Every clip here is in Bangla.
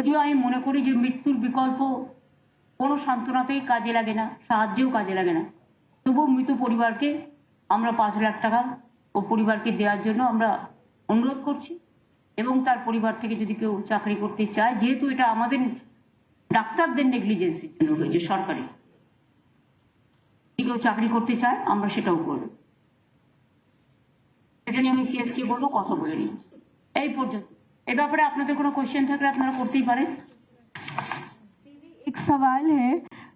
যদিও আমি মনে করি যে মৃত্যুর বিকল্প কোনো সান্ত্বনাতেই কাজে লাগে না, সাহায্যেও কাজে লাগে না। তবুও মৃত পরিবারকে আমরা পাঁচ লাখ টাকা ও পরিবারকে দেওয়ার জন্য আমরা অনুরোধ করছি এবং তার পরিবার থেকে যদি কেউ চাকরি করতে চায়, যেহেতু এটা আমাদের ডাক্তারদের নেগলিজেন্সির জন্য হয়েছে, সরকারি। যদি কেউ চাকরি করতে চায়, আমরা সেটাও করব। এটা নিয়ে আমি সিএসকে বলব, কথা বলে নিই। এই পর্যন্ত। এ ব্যাপারে আপনাদের কোনো কোয়েশ্চেন থাকলে আপনারা করতেই পারেন एक सवाल है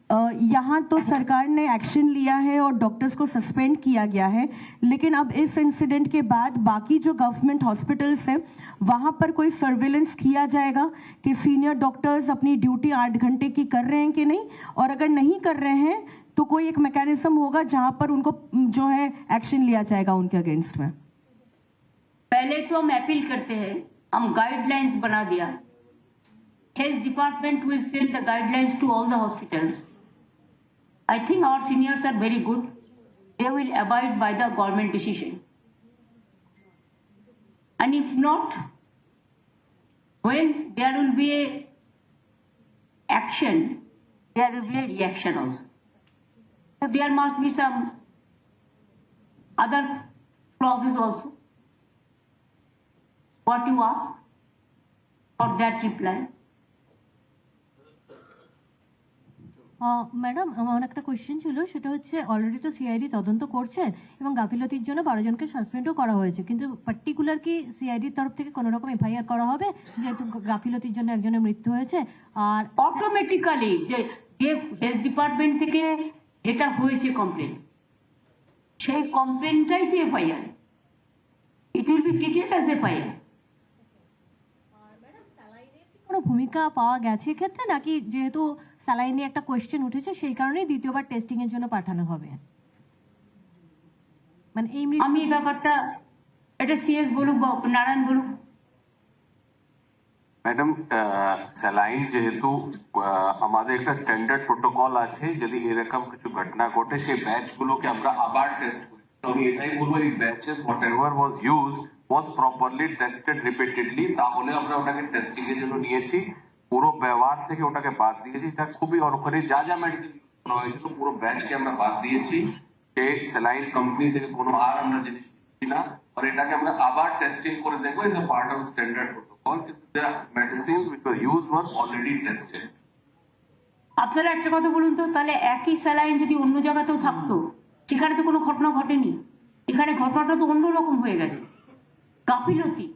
अ, यहाँ तो सरकार ने एक्शन लिया है और डॉक्टर्स को सस्पेंड किया गया है लेकिन अब इस इंसिडेंट के बाद बाकी जो गवर्नमेंट हॉस्पिटल्स हैं वहाँ पर कोई सर्वेलेंस किया जाएगा कि सीनियर डॉक्टर्स अपनी ड्यूटी आठ घंटे की कर रहे हैं कि नहीं और अगर नहीं कर रहे हैं तो कोई एक मैकेनिज्म होगा जहाँ पर उनको म, जो है एक्शन लिया जाएगा उनके अगेंस्ट में पहले तो हम अपील करते हैं हम गाइडलाइंस बना दिया health department will send the guidelines to all the hospitals I think our seniors are very good they will abide by the government decision and if not when there will be a action there will be a reaction also so there must be some other clauses also What you ask for that reply. Madam আমার একটা কোয়েশ্চেন ছিল সেটা হচ্ছে অলরেডি তো সিআইডি তদন্ত করছে এবং গাফিলতির জন্য বারো জনকে সাসপেন্ডও করা হয়েছে। কিন্তু পার্টিকুলার কি সিআইডির তরফ থেকে কোনো রকম এফআইআর করা হবে? যেহেতু গাফিলতির জন্য একজনের মৃত্যু হয়েছে আর অটোমেটিক্যালি যে হেলথ ডিপার্টমেন্ট থেকে যেটা হয়েছে কমপ্লেন সেই কমপ্লেনটাই তো FIR it will be treated as FIR কোনো ভূমিকা পাওয়া গেছে ক্ষেত্রে নাকি যেহেতু স্যালাইনে একটা কোয়েশ্চেন উঠেছে সেই কারণেই দ্বিতীয়বার টেস্টিং এর জন্য পাঠানো হবে? মানে এই আমি এই ব্যাপারটা এটা সিএস বলুক বা নারায়ণ বলুক। ম্যাডাম স্যালাইন যেহেতু আহ, আমাদের একটা স্ট্যান্ডার্ড প্রোটোকল আছে যদি এরকম কিছু ঘটনা ঘটে সেই ব্যাচ গুলোকে আমরা আবার টেস্ট করি তো আমি এটাই বলব এই batches whatever was use was properly tested repeatedly তাহলে আমরা ওটাকে টেস্টিং এর জন্য নিয়েছি পুরো ব্যবহার থেকে ওটাকে বাদ দিয়েছি এটা খুবই ওখানে যা যা মেডিসিন হয়েছিল পুরো ব্যাচকে আমরা বাদ দিয়েছি যে স্যালাইন কোম্পানি থেকে কোনো আর আমরা জিনিস নিচ্ছি না আর এটাকে আমরা আবার টেস্টিং করে দেখব in the part of standard protocol কিন্তু the medicine which were use was already tested আপনারা একটা কথা বলুন তো, তাহলে একই স্যালাইন যদি অন্য জায়গাতেও থাকতো সেখানে তো কোনো ঘটনা ঘটেনি। এখানে ঘটনাটা তো অন্যরকম হয়ে গেছে। গাফিলতি।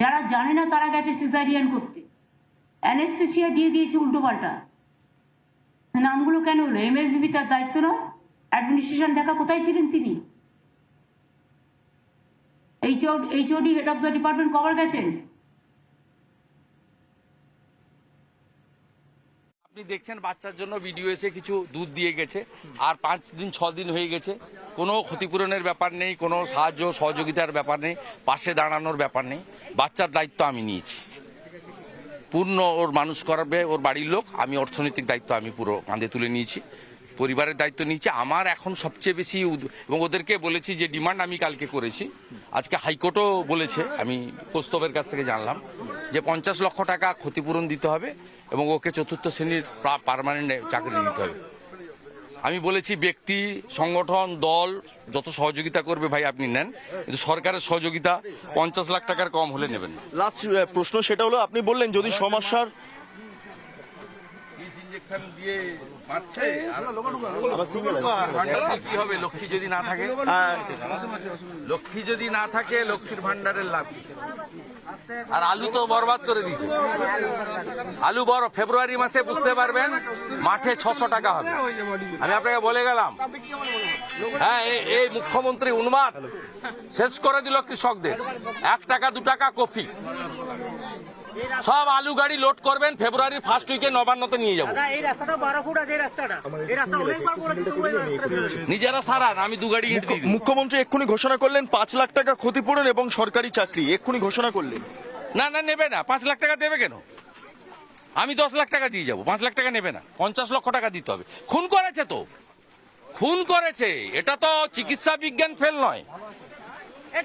যারা জানে না তারা গেছে সিজারিয়ান করতে। অ্যানেস্থেসিয়া দিয়ে দিয়েছে উল্টো পাল্টা। নামগুলো কেন হলো? এমএসবিবি তার দায়িত্ব নয় অ্যাডমিনিস্ট্রেশন দেখা কোথায় ছিলেন তিনি? HO HOD head of the department cover গেছেন? আপনি দেখছেন বাচ্চার জন্য ভিডিও এসে কিছু দুধ দিয়ে গেছে। আর পাঁচ দিন, ছ দিন হয়ে গেছে। কোনো ক্ষতিপূরণের ব্যাপার নেই, কোনো সাহায্য, সহযোগিতার ব্যাপার নেই, পাশে দাঁড়ানোর ব্যাপার নেই। বাচ্চার দায়িত্ব আমি নিয়েছি। পূর্ণ ওর মানুষ করবে, ওর বাড়ির লোক, আমি অর্থনৈতিক দায়িত্ব আমি পুরো কাঁধে তুলে নিয়েছি। পরিবারের দায়িত্ব নিয়েছি। আমার এখন সবচেয়ে বেশি এবং ওদেরকে বলেছি যে ডিমান্ড আমি কালকে করেছি। আজকে হাইকোর্টও বলেছে, আমি কৌস্তবের কাছ থেকে জানলাম, যে পঞ্চাশ লক্ষ টাকা ক্ষতিপূরণ দিতে হবে। এবং ওকে চতুর্থ শ্রেণির পারমানেন্ট চাকরি নিতে হবে। আমি বলেছি, ব্যক্তি, সংগঠন, দল যত সহযোগিতা করবে ভাই আপনি নেন, কিন্তু সরকারের সহযোগিতা পঞ্চাশ লাখ টাকার কম হলে নেবেন লাস্ট প্রশ্ন সেটা হলো, আপনি বললেন যদি সমস্যার ইঞ্জেকশন দিয়ে মারছে। কি হবে? লক্ষ্মী যদি না থাকে? হ্যাঁ, লক্ষ্মী যদি না থাকে লক্ষ্মীর ভান্ডারের লাভ আর আলু তো বরবাদ করে দিয়েছে। আলু বড় ফেব্রুয়ারি মাসে বুঝতে পারবেন মাঠে ছশো টাকা হবে। আমি আপনাকে বলে গেলাম। হ্যাঁ এই- এই মুখ্যমন্ত্রী উন্মাদ শেষ করে দিল কৃষকদের। এক টাকা দু টাকা কফি সব আলু গাড়ি লোড করবেন ফেব্রুয়ারির ফার্স্ট উইকে নবান্নতে নিয়ে যাব। নিজেরা সারান আমি দু গাড়ি ইট দিয়ে দিই। মুখ্যমন্ত্রী এক্ষুনি ঘোষণা করলেন পাঁচ লাখ টাকা ক্ষতিপূরণ এবং সরকারি চাকরি। এক্ষুনি ঘোষণা করলেন। না না নেবে না। পাঁচ লাখ টাকা দেবে কেন? আমি দশ লাখ টাকা দিয়ে যাব। পাঁচ লাখ টাকা নেবে না। পঞ্চাশ লক্ষ টাকা দিতে হবে। খুন করেছে তো? খুন করেছে। এটা তো চিকিৎসা বিজ্ঞান ফেল নয়।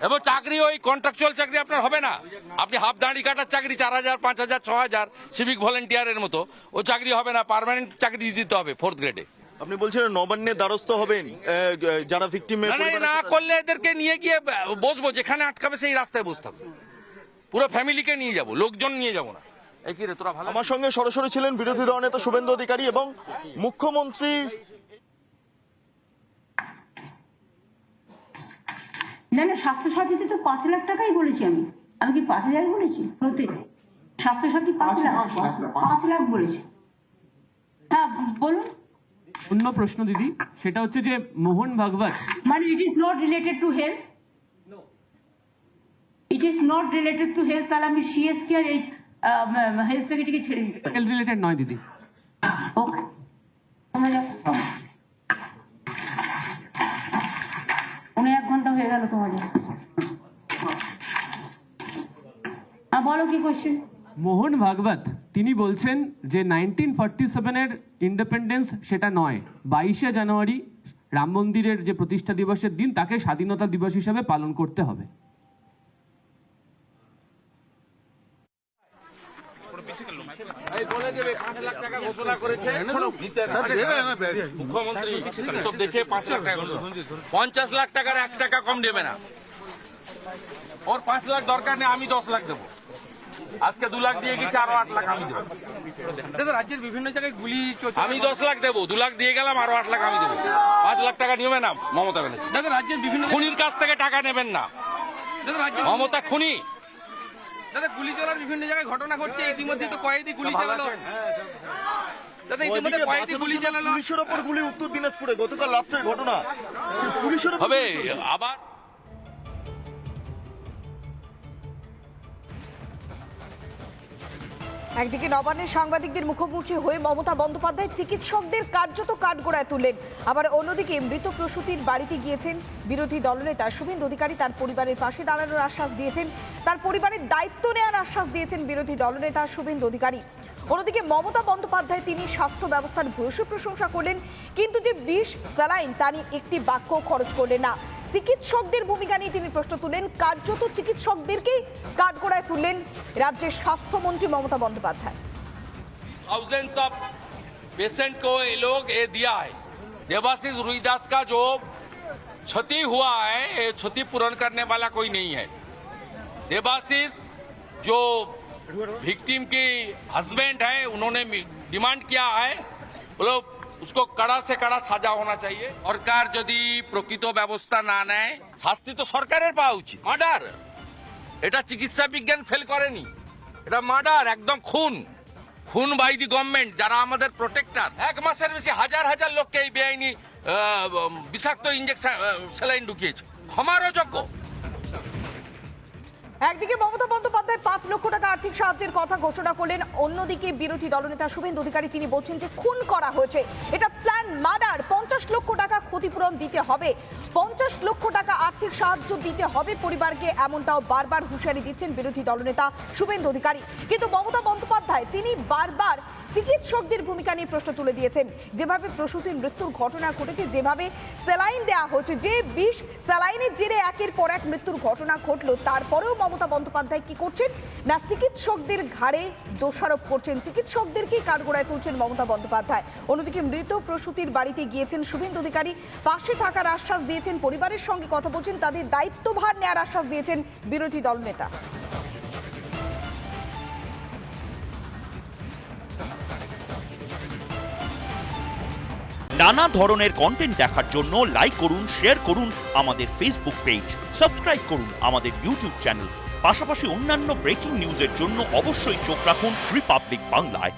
এবং চাকরি ওই কন্ট্রাকচুয়াল চাকরি আপনার হবে না। আপনি হাফ দাঁড়ি কাটার চাকরি চার হাজার পাঁচ হাজার ছ হাজার সিভিক ভলেন্টিয়ারের মতো ও চাকরি হবে না পারমানেন্ট চাকরি দিতে হবে ফোর্থ গ্রেডে আপনি বলছিলেন নবান্নের দ্বারস্থ হবেন আহ, যারা ভিকটিমের না, করলে এদেরকে নিয়ে গিয়ে বসবো যেখানে আটকাবে সেই রাস্তায় বসতে হবে পুরো ফ্যামিলিকে নিয়ে যাব লোকজন নিয়ে যাব না। এই কি রে তোরা ভালো আমার সঙ্গে সরাসরি ছিলেন বিরোধী দলনেতা শুভেন্দু অধিকারী এবং মুখ্যমন্ত্রী না না স্বাস্থ্যসাথীতে তো পাঁচ লাখ টাকাই বলেছি আমি। আমি কি পাঁচ হাজার বলেছি? প্রত্যেক স্বাস্থ্যসাথী পাঁচ লাখ। পাঁচ লাখ বলেছি। হ্যাঁ বলুন। অন্য প্রশ্ন দিদি। সেটা হচ্ছে যে মোহন ভাগবত। মানে it is not related to health it is not related to health তাহলে আমি সিএসকে আর এই হেলথ সেক্রেটারিকে ছেড়ে দিতে পারি। হেলথ রিলেটেড নয় দিদি ওকে তোমরা যাও। পৌনে এক ঘণ্টা হয়ে গেল তোমাদের কোশ্চেন মোহন ভাগবত তিনি বলছেন যে নাইনটিন ফর্টি সেভেনের ইন্ডিপেন্ডেন্স সেটা নয়। বাইশে জানুয়ারি রাম মন্দিরের যে প্রতিষ্ঠা দিবসের দিন তাকে স্বাধীনতা দিবস হিসাবে পালন করতে হবে। এই বলে দেবে পাঁচ লাখ টাকা ঘোষণা করেছে নিতে না। মুখ্যমন্ত্রী সব দেখে পাঁচ লাখ টাকা পঞ্চাশ লাখ টাকার এক টাকা কম দেবে না। ওর পাঁচ লাখ দরকার নেই আমি দশ লাখ দেবো। আজকে দু লাখ দিয়ে গেছি আরও আট লাখ আমি দেবো। দাদা রাজ্যের বিভিন্ন জায়গায় গুলি চলছে। আমি দশ লাখ দেবো দু লাখ দিয়ে গেলাম আরও আট লাখ আমি দেবো। পাঁচ লাখ টাকা নিবে না মমতা ব্যানার্জি। দাদা রাজ্যের বিভিন্ন খুনির কাছ থেকে টাকা নেবেন না। মমতা খুনি। দাদা গুলি চলার বিভিন্ন জায়গায় ঘটনা ঘটছে ইতিমধ্যে তো কয়েদি গুলি চালালো। দাদা ইতিমধ্যে কয়েদি গুলি চালালো পুলিশের ওপর গুলি উত্তর দিনাজপুরে গতকাল রাত্রের ঘটনা। পুলিশের হবে আবার একদিকে নবান্নের সাংবাদিকদের মুখোমুখি হয়ে মমতা বন্দ্যোপাধ্যায় চিকিৎসকদের কার্যত কাঠগড়ায় তুললেন। আবার অন্যদিকে মৃত প্রসূতির বাড়িতে গিয়েছেন বিরোধী দলনেতা শুভেন্দু অধিকারী তার পরিবারের পাশে দাঁড়ানোর আশ্বাস দিয়েছেন। তার পরিবারের দায়িত্ব নেওয়ার আশ্বাস দিয়েছেন বিরোধী দলনেতা শুভেন্দু অধিকারী। অন্যদিকে মমতা বন্দ্যোপাধ্যায় তিনি স্বাস্থ্য ব্যবস্থার ভূয়সী প্রশংসা করলেন, কিন্তু যে বিষ স্যালাইন তা নিয়ে একটি বাক্য খরচ করলেন না। চিকিৎসকদের ভূমিকা নিয়ে তিনি প্রশ্ন তুললেন কার্যত চিকিৎসকদেরকেই কাঠগড়ায় তুললেন রাজ্যের স্বাস্থ্যমন্ত্রী Mamata Bandyopadhyay thousands of patient को ये लोग ये दिया है देवाशीष रुईदास का जो क्षति हुआ है ये क्षति पूर्ण करने वाला कोई नहीं है देवाशीष जो विक्टिम की हस्बैंड है उन्होंने डिमांड किया है बोलो उसको कड़ा से कड़ा সাজা होना चाहिए সরকার যদি প্রকৃত ব্যবস্থা না নেয় শাস্তি তো সরকারের পাওয়া উচিত মার্ডার এটা চিকিৎসা বিজ্ঞান ফেল করেনি এটা মার্ডার একদম খুন খুন বাই দি গভর্নমেন্ট যারা আমাদের প্রোটেক্টর এক মাসের বেশি হাজার হাজার লোককে এই বেআইনি আহ, বিষাক্ত ইঞ্জেকশন স্যালাইন ঢুকিয়েছে ক্ষমার অযোগ্য একদিকে মমতা বন্দ্যোপাধ্যায় পাঁচ লক্ষ টাকা আর্থিক সাহায্যের কথা ঘোষণা করলেন, অন্যদিকে বিরোধী দলনেতা শুভেন্দু অধিকারী তিনি বলছেন যে খুন করা হয়েছে। এটা প্ল্যান মার্ডার পঞ্চাশ লক্ষ টাকা ক্ষতিপূরণ দিতে হবে। পঞ্চাশ লক্ষ টাকা আর্থিক সাহায্য দিতে হবে পরিবারকে, এমনটাও বারবার হুঁশিয়ারি দিচ্ছেন বিরোধী দলনেতা শুভেন্দু অধিকারী। কিন্তু মমতা বন্দ্যোপাধ্যায়, তিনি বারবার চিকিৎসকদের ভূমিকা নিয়ে প্রশ্ন তুলে দিয়েছেন। যেভাবে প্রসূতির মৃত্যুর ঘটনা ঘটেছে, যেভাবে স্যালাইন দেওয়া হয়েছে, যে বিষ স্যালাইনের জেরে একের পর এক মৃত্যুর ঘটনা ঘটলো, তারপরেও মমতা বন্দ্যোপাধ্যায় কি করছেন? না, চিকিৎসকদের ঘাড়ে দোষারোপ করছেন? চিকিৎসকদেরকেই কাঠগড়ায় তুলছেন মমতা বন্দ্যোপাধ্যায়। অন্যদিকে মৃত প্রসূতির বাড়িতে গিয়েছেন শুভেন্দু অধিকারী। পাশে থাকার আশ্বাস দিয়েছেন পরিবারের সঙ্গে কথা বলছেন, তাদের দায়িত্বভার নেওয়ার আশ্বাস দিয়েছেন বিরোধী দলনেতা নানা ধরনের কন্টেন্ট দেখার জন্য লাইক করুন শেয়ার করুন আমাদের ফেসবুক পেজ সাবস্ক্রাইব করুন আমাদের ইউটিউব চ্যানেল পাশাপাশি অন্যান্য ব্রেকিং নিউজের জন্য অবশ্যই চোখ রাখুন রিপাবলিক বাংলায়